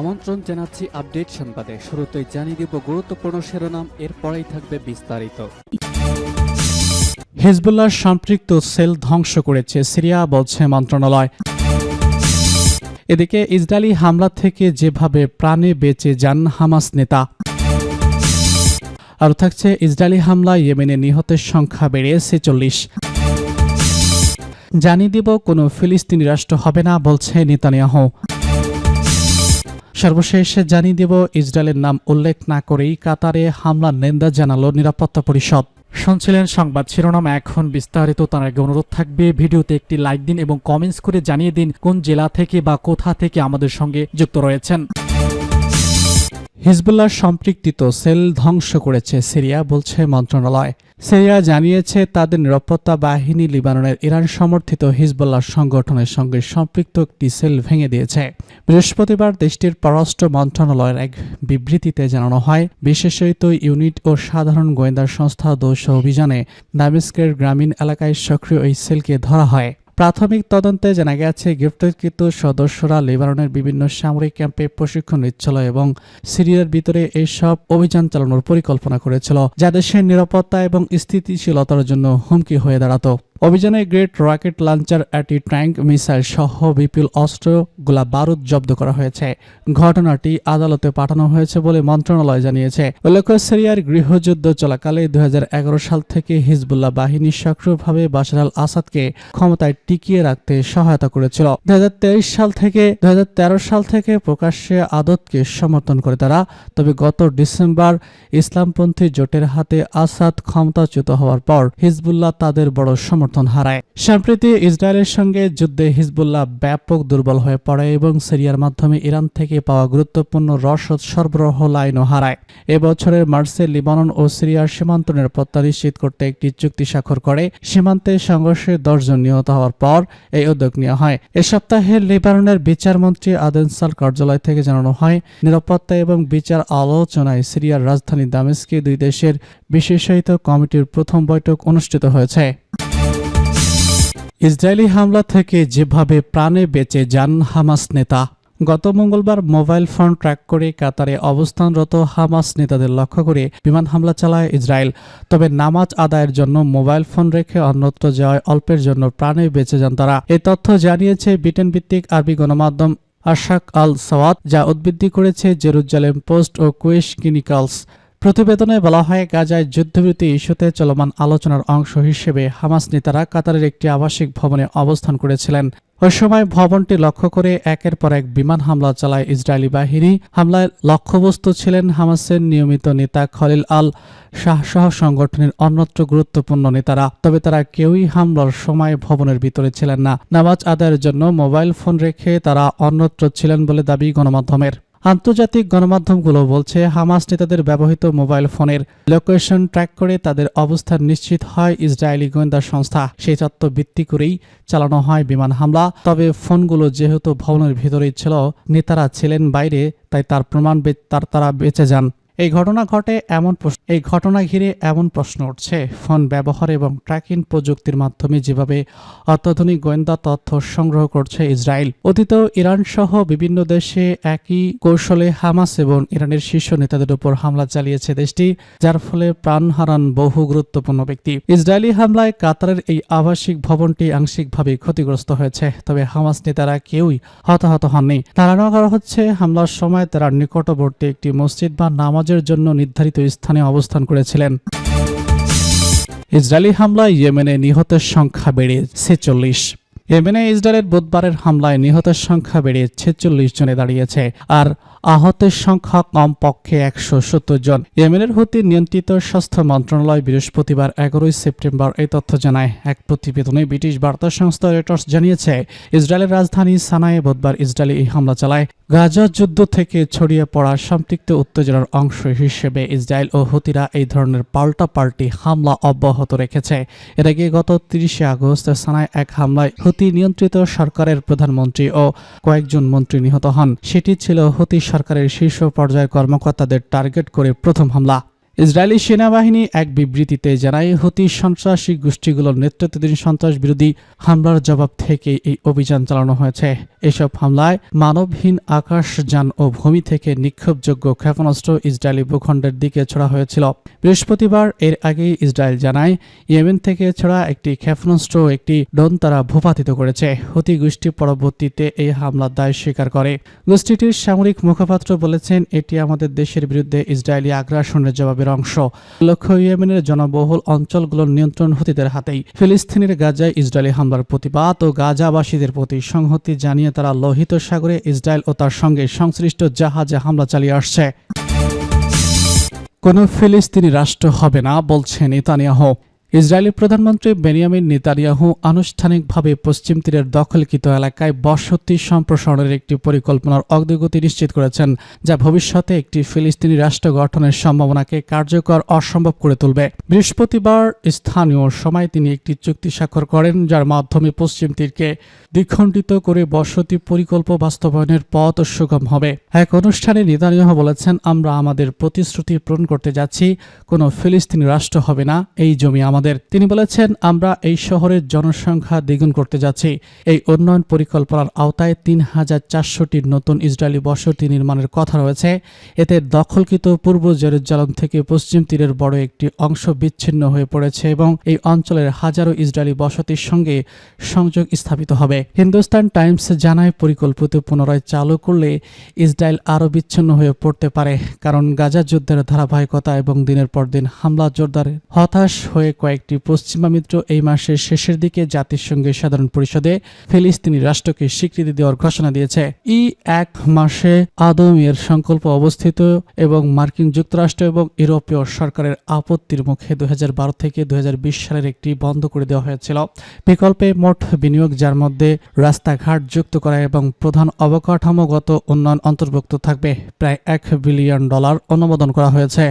আমন্ত্রণ জানাচ্ছি আপডেট সংবাদে। শুরুতেই জানিয়ে দিব গুরুত্বপূর্ণ শিরোনাম, এরপরেই থাকবে বিস্তারিত। হিজবুল্লাহর সম্পৃক্ত সেল ধ্বংস করেছে, সিরিয়া বলছে মন্ত্রণালয়। এদিকে ইসরায়েলি হামলা থেকে যেভাবে প্রাণে বেঁচে যান হামাস নেতা। আরও থাকছে ইসরায়েলি হামলায় ইয়েমেনে নিহতের সংখ্যা বেড়ে ছেচল্লিশ। জানিয়ে দিব কোনো ফিলিস্তিনি রাষ্ট্র হবে না, বলছে নেতানিয়াহু। সর্বশেষ জানিয়ে দেব, ইসরায়েলের নাম উল্লেখ না করেই কাতারে হামলার নিন্দা জানালো নিরাপত্তা পরিষদ। শুনছিলেন সংবাদ শিরোনাম, এখন বিস্তারিত। তার আগে অনুরোধ থাকবে, ভিডিওতে একটি লাইক দিন এবং কমেন্টস করে জানিয়ে দিন কোন জেলা থেকে বা কোথা থেকে আমাদের সঙ্গে যুক্ত রয়েছেন। হিজবুল্লাহর সম্পৃক্তিত সেল ধ্বংস করেছে সিরিয়া বলছে মন্ত্রণালয়। সিরিয়া জানিয়েছে তাদের নিরাপত্তা বাহিনী লিবাননের ইরান সমর্থিত হিজবুল্লাহ সংগঠনের সঙ্গে সম্পৃক্ত একটি সেল ভেঙে দিয়েছে। বৃহস্পতিবার দেশটির পররাষ্ট্র মন্ত্রণালয়ের এক বিবৃতিতে জানানো হয় বিশেষায়িত ইউনিট ও সাধারণ গোয়েন্দা সংস্থা দোষ অভিযানে দামেস্কের গ্রামীণ এলাকায় সক্রিয় এই সেলকে ধরা হয়। প্রাথমিক তদন্তে জানা গেছে, গ্রেপ্তারকৃত সদস্যরা লেবাননের বিভিন্ন সামরিক ক্যাম্পে প্রশিক্ষণ নিচ্ছিল এবং সিরিয়ার ভিতরে এইসব অভিযান চালানোর পরিকল্পনা করেছিল, যা দেশের নিরাপত্তা এবং স্থিতিশীলতার জন্য হুমকি হয়ে দাঁড়াতো। অভিযানে great rocket launcher anti tank, missile সহ বিপুল অস্ত্র গোলা বারুদ জব্দ করা হয়েছে। ঘটনাটি আদালতে পাঠানো হয়েছে বলে মন্ত্রণালয় জানিয়েছে। উল্লেখ্য, সিরিয়ার গৃহযুদ্ধ চলাকালে দু হাজার এগারো সাল থেকে হিজবুল্লাহ বাহিনী সক্রিয়ভাবে বাশার আল আসাদকে ক্ষমতায় টিকিয়ে রাখতে সহায়তা করেছিল। দু হাজার তেইশ সাল থেকে দু হাজার তেরো সাল থেকে প্রকাশ্যে আদতকে সমর্থন করে তারা, তবে গত ডিসেম্বর ইসলামপন্থী জোটের হাতে আসাদ ক্ষমতাচ্যুত হওয়ার পর হিজবুল্লাহ তাদের বড় সমর্থন হারায়। সম্প্রতি ইসরায়েলের সঙ্গে যুদ্ধে হিজবুল্লাহ ব্যাপক দুর্বল হয়ে পড়ে এবং সিরিয়ার মাধ্যমে ইরান থেকে পাওয়া গুরুত্বপূর্ণ রসদ সরবরাহ লাইনও হারায়। এবছরের মার্চে লিবানন ও সিরিয়ার সীমান্ত নিরাপত্তা নিশ্চিত করতে একটি চুক্তি স্বাক্ষর করে। সীমান্তে সংঘর্ষে দশজন নিহত হওয়ার পর এই উদ্যোগ নেওয়া হয়। এ সপ্তাহে লিবাননের বিচারমন্ত্রী আদেনসাল কার্যালয় থেকে জানানো হয়, নিরাপত্তা এবং বিচার আলোচনায় সিরিয়ার রাজধানী দামেস্কে দুই দেশের বিশেষায়িত কমিটির প্রথম বৈঠক অনুষ্ঠিত হয়েছে। ইসরায়েলি হামলা থেকে যেভাবে প্রাণে বেঁচে যান হামাস নেতা, গত মঙ্গলবার মোবাইল ফোন ট্র্যাক করে কাতারে অবস্থানরত হামাস নেতাদের লক্ষ্য করে বিমান হামলা চালায় ইসরায়েল। তবে নামাজ আদায়ের জন্য মোবাইল ফোন রেখে অন্যত্র যাওয়ায় অল্পের জন্য প্রাণে বেঁচে যান তারা। এই তথ্য জানিয়েছে ব্রিটেন ভিত্তিক আরবি গণমাধ্যম আশাক আল সওয়াত যা উদ্বৃত্তি করেছে জেরুজালেম পোস্ট ও কুয়েশ কিনিকালস প্রতিবেদনে বলা হয়, গাজায় যুদ্ধবিরতি ইস্যুতে চলমান আলোচনার অংশ হিসেবে হামাস নেতারা কাতারের একটি আবাসিক ভবনে অবস্থান করেছিলেন। ওই সময় ভবনটি লক্ষ্য করে একের পর এক বিমান হামলা চালায় ইসরায়েলি বাহিনী। হামলায় লক্ষ্যবস্তু ছিলেন হামাসের নিয়মিত নেতা খলিল আল শাহসহ সংগঠনের অন্যত্র গুরুত্বপূর্ণ নেতারা। তবে তারা কেউই হামলার সময় ভবনের ভিতরে ছিলেন না। নামাজ আদায়ের জন্য মোবাইল ফোন রেখে তারা অন্যত্র ছিলেন বলে দাবি গণমাধ্যমের। আন্তর্জাতিক গণমাধ্যমগুলো বলছে, হামাস নেতাদের ব্যবহৃত মোবাইল ফোনের লোকেশন ট্র্যাক করে তাদের অবস্থান নিশ্চিত হয় ইসরায়েলি গোয়েন্দা সংস্থা। সেই তত্ত্ব ভিত্তি করেই চালানো হয় বিমান হামলা। তবে ফোনগুলো যেহেতু ভবনের ভিতরেই ছিল, নেতারা ছিলেন বাইরে, তাই তার প্রমাণ তার তারা বেঁচে যান। এই ঘটনা ঘটে এমন এই ঘটনা ঘিরে এমন প্রশ্ন উঠছে। ফোন ব্যবহার এবং ট্র্যাকিং প্রযুক্তির মাধ্যমে যেভাবে অত্যাধুনিক গোয়েন্দা তথ্য সংগ্রহ করছে ইসরায়েল অতীতেও ইরান সহ বিভিন্ন দেশে একই কৌশলে হামাস এবং ইরানের শীর্ষ নেতাদের উপর হামলা চালিয়েছে দেশটি, যার ফলে প্রাণ হারান বহু গুরুত্বপূর্ণ ব্যক্তি। ইসরায়েলি হামলায় কাতারের এই আবাসিক ভবনটি আংশিকভাবে ক্ষতিগ্রস্ত হয়েছে, তবে হামাস নেতারা কেউই হতাহত হননি। ধারণা করা হচ্ছে, হামলার সময় তারা নিকটবর্তী একটি মসজিদ বা নামাজের জন্য নির্ধারিত স্থানে অবস্থান করেছিলেন। ইসরায়েলি হামলায় ইয়েমেনে নিহতের সংখ্যা বেড়ে ছেচল্লিশ। ইয়েমেনে ইসরায়েলের বুধবারের হামলায় নিহতের সংখ্যা বেড়ে ছেচল্লিশ জনে দাঁড়িয়েছে। আর আহতের সংখ্যা কমপক্ষে একশো সত্তর জন। ইয়েমেনের হতে নিয়ন্ত্রিত স্বাস্থ্য মন্ত্রণালয় বৃহস্পতিবার এগারোই সেপ্টেম্বর এই তথ্য জানায়। এক প্রতিবেদনে ব্রিটিশ বার্তা সংস্থা রয়টার্স জানিয়েছে, ইসরায়েলের রাজধানী সানায়ে বুধবার ইসরায়েলি এই হামলা চালায়। গাজা যুদ্ধ থেকে ছড়িয়ে পড়া সম্পৃক্ত উত্তেজনার অংশ হিসেবে ইসরায়েল ও হুতিরা এই ধরনের পাল্টাপাল্টি হামলা অব্যাহত রেখেছে। এর আগে গত তিরিশে আগস্ট সানায় এক হামলায় হুতি নিয়ন্ত্রিত সরকারের প্রধানমন্ত্রী ও কয়েকজন মন্ত্রী নিহত হন। সেটি ছিল হুতি সরকারের শীর্ষ পর্যায়ের কর্মকর্তাদের টার্গেট করে প্রথম হামলা। ইসরায়েলি সেনাবাহিনী এক বিবৃতিতে জানায় হুতি সন্ত্রাসী গোষ্ঠীগুলোর নেতৃত্বাধীন সন্ত্রাস বিরোধী হামলার জবাব থেকে এই অভিযান চালানো হয়েছে। এসব হামলায় মানবহীন আকাশযান ও ভূমি থেকে নিক্ষেপযোগ্য ক্ষেপণাস্ত্র ইসরায়েলি ভূখণ্ডের দিকে ছোড়া হয়েছিল। বৃহস্পতিবার এর আগে ইসরায়েল জানায়, ইয়েমেন থেকে ছোড়া একটি ক্ষেপণাস্ত্র একটি ড্রোন তারা ভূপাতিত করেছে। হুতি গোষ্ঠী পরবর্তীতে এই হামলার দায় স্বীকার করে। গোষ্ঠীটির সামরিক মুখপাত্র বলেছেন, এটি আমাদের দেশের বিরুদ্ধে ইসরায়েলি আগ্রাসনের জবাবের অংশ। লক্ষ্য ইয়েমেনের জনবহুল অঞ্চলগুলোর নিয়ন্ত্রণ হুতিদের হাতেই। ফিলিস্তিনের গাজায় ইসরায়েলি হামলার প্রতিবাদ ও গাজাবাসীদের প্রতি সংহতি জানিয়ে তারা লোহিত সাগরে ইসরায়েল ও তার সঙ্গে সংশ্লিষ্ট জাহাজে হামলা চালিয়ে আসছে। কোনো ফিলিস্তিনি রাষ্ট্র হবে না বলছেন নেতানিয়াহু। ইসরায়েলি প্রধানমন্ত্রী বেনিয়ামিন নেতানিয়াহু আনুষ্ঠানিকভাবে পশ্চিম তীরের দখলকৃত এলাকায় বসতি সম্প্রসারণের একটি পরিকল্পনার অগ্রগতি নিশ্চিত করেছেন, যা ভবিষ্যতে একটি ফিলিস্তিনি রাষ্ট্র গঠনের সম্ভাবনাকে কার্যকর অসম্ভব করে তুলবে। বৃহস্পতিবার স্থানীয় সময় তিনি একটি চুক্তি স্বাক্ষর করেন, যার মাধ্যমে পশ্চিম তীরকে দ্বিখণ্ডিত করে বসতি পরিকল্প বাস্তবায়নের পথ সুগম হবে। এক অনুষ্ঠানে নেতানিয়াহু বলেছেন, আমরা আমাদের প্রতিশ্রুতি পূরণ করতে যাচ্ছি, কোনো ফিলিস্তিনি রাষ্ট্র হবে না, এই জমি আমাদের তিনি বলেছেন, আমরা এই শহরের জনসংখ্যা দ্বিগুণ করতে যাচ্ছি। এই উন্নয়ন পরিকল্পনার আওতায় তিন হাজার চারশোটি নতুন ইসরায়েলি বসতি নির্মাণের কথা রয়েছে। এতে দখলকৃত পূর্ব জেরুজালেম থেকে পশ্চিম তীরের বড় একটি অংশ বিচ্ছিন্ন হয়ে পড়েছে এবং এই অঞ্চলের হাজারো ইসরায়েলি বসতির সঙ্গে সংযোগ স্থাপিত হবে। হিন্দুস্তান টাইমস জানায়, পরিকল্পিত পুনরায় চালু করলে ইসরায়েল আরও বিচ্ছিন্ন হয়ে পড়তে পারে। কারণ গাজা যুদ্ধের ধারাবাহিকতা এবং দিনের পর দিন হামলা, জোরদার হতাশ হয়ে কয়েকটি পশ্চিমা মিত্র এই মাসের শেষের দিকে জাতিসংঘের সাধারণ পরিষদে ফিলিস্তিনি রাষ্ট্রকে স্বীকৃতি দেওয়ার ঘোষণা দিয়েছে। ই এক মাসে আদমের সংকল্প অবস্থিত এবং মার্কিন যুক্তরাষ্ট্র এবং ইউরোপীয় সরকারের আপত্তির মুখে দু থেকে দুই হাজার বিশ সালের একটি বন্ধ করে দেওয়া হয়েছিল। বিকল্পে মোট বিনিয়োগ যার মধ্যে রাস্তাঘাট যুক্ত করা এবং প্রধান অবকাঠামোগত উন্নয়ন অন্তর্ভুক্ত থাকবে, প্রায় এক বিলিয়ন ডলার অনুমোদন করা হয়েছে।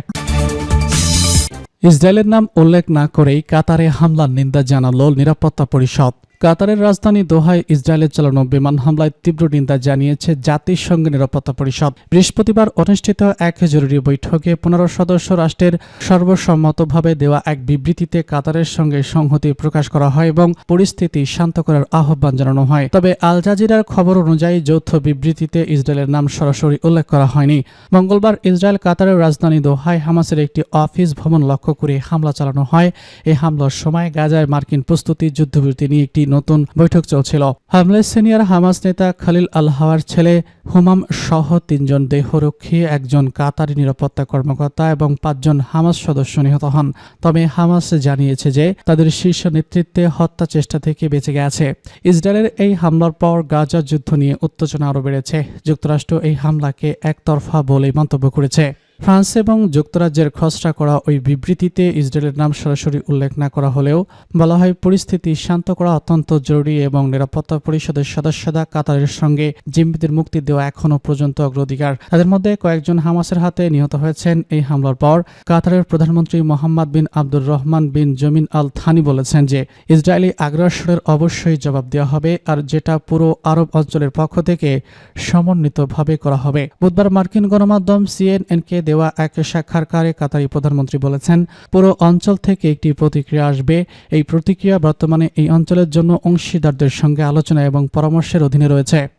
ইসরায়েলের নাম উল্লেখ না করেই কাতারে হামলার নিন্দা জানাল নিরাপত্তা পরিষদ। কাতারের রাজধানী দোহায় ইসরায়েলের চালানো বিমান হামলায় তীব্র নিন্দা জানিয়েছে জাতিসংঘ নিরাপত্তা পরিষদ। বৃহস্পতিবার অনুষ্ঠিত এক জরুরি বৈঠকে পনেরো সদস্য রাষ্ট্রের সর্বসম্মতভাবে দেওয়া এক বিবৃতিতে কাতারের সঙ্গে সংহতি প্রকাশ করা হয় এবং পরিস্থিতি শান্ত করার আহ্বান জানানো হয়। তবে আল জাজিরার খবর অনুযায়ী যৌথ বিবৃতিতে ইসরায়েলের নাম সরাসরি উল্লেখ করা হয়নি। মঙ্গলবার ইসরায়েল কাতারের রাজধানী দোহায় হামাসের একটি অফিস ভবন লক্ষ্য করে হামলা চালানো হয়। এই হামলার সময় গাজায় মার্কিন প্রস্তুতি যুদ্ধবিরতি নিয়ে একটি নতুন বৈঠক চলছিল। হামলের সিনিয়র হামাস নেতা খালিল আল হাওয়ার ছেলে হুমাম সহ তিনজন দেহরক্ষী, একজন কাতারি নিরাপত্তা কর্মকর্তা এবং পাঁচজন হামাস সদস্য নিহত হন। তবে হামাস জানিয়েছে যে তাদের শীর্ষ নেতৃত্বে হত্যা চেষ্টা থেকে বেঁচে গেছে। ইসরায়েলের এই হামলার পর গাজা যুদ্ধ নিয়ে উত্তেজনা আরও বেড়েছে। যুক্তরাষ্ট্র এই হামলাকে একতরফা বলে মন্তব্য করেছে। ফ্রান্স এবং যুক্তরাজ্যের খসড়া করা ওই বিবৃতিতে ইসরায়েলের নাম সরাসরি উল্লেখ না করা হলেও বলা হয় পরিস্থিতি শান্ত করা অত্যন্ত জরুরি এবং নিরাপত্তা পরিষদের সদস্যরা কাতারের সঙ্গে জিম্মিদের মুক্তি দেওয়া এখনও পর্যন্ত অগ্রাধিকার। তাদের মধ্যে কয়েকজন হামাসের হাতে নিহত হয়েছেন। এই হামলার পর কাতারের প্রধানমন্ত্রী মোহাম্মদ বিন আব্দুর রহমান বিন জমিন আল থানি বলেছেন যে, ইসরায়েলি আগ্রাসনের অবশ্যই জবাব দেওয়া হবে আর যেটা পুরো আরব অঞ্চলের পক্ষ থেকে সমন্বিতভাবে করা হবে। বুধবার মার্কিন গণমাধ্যম সিএনএনকে দেওয়া এক সাক্ষাৎকারে কাতারি প্রধানমন্ত্রী বলেছেন, পুরো অঞ্চল থেকে একটি প্রতিক্রিয়া আসবে। এই প্রতিক্রিয়া বর্তমানে এই অঞ্চলের জন্য অংশীদারদের সঙ্গে আলোচনা এবং পরামর্শের অধীনে রয়েছে।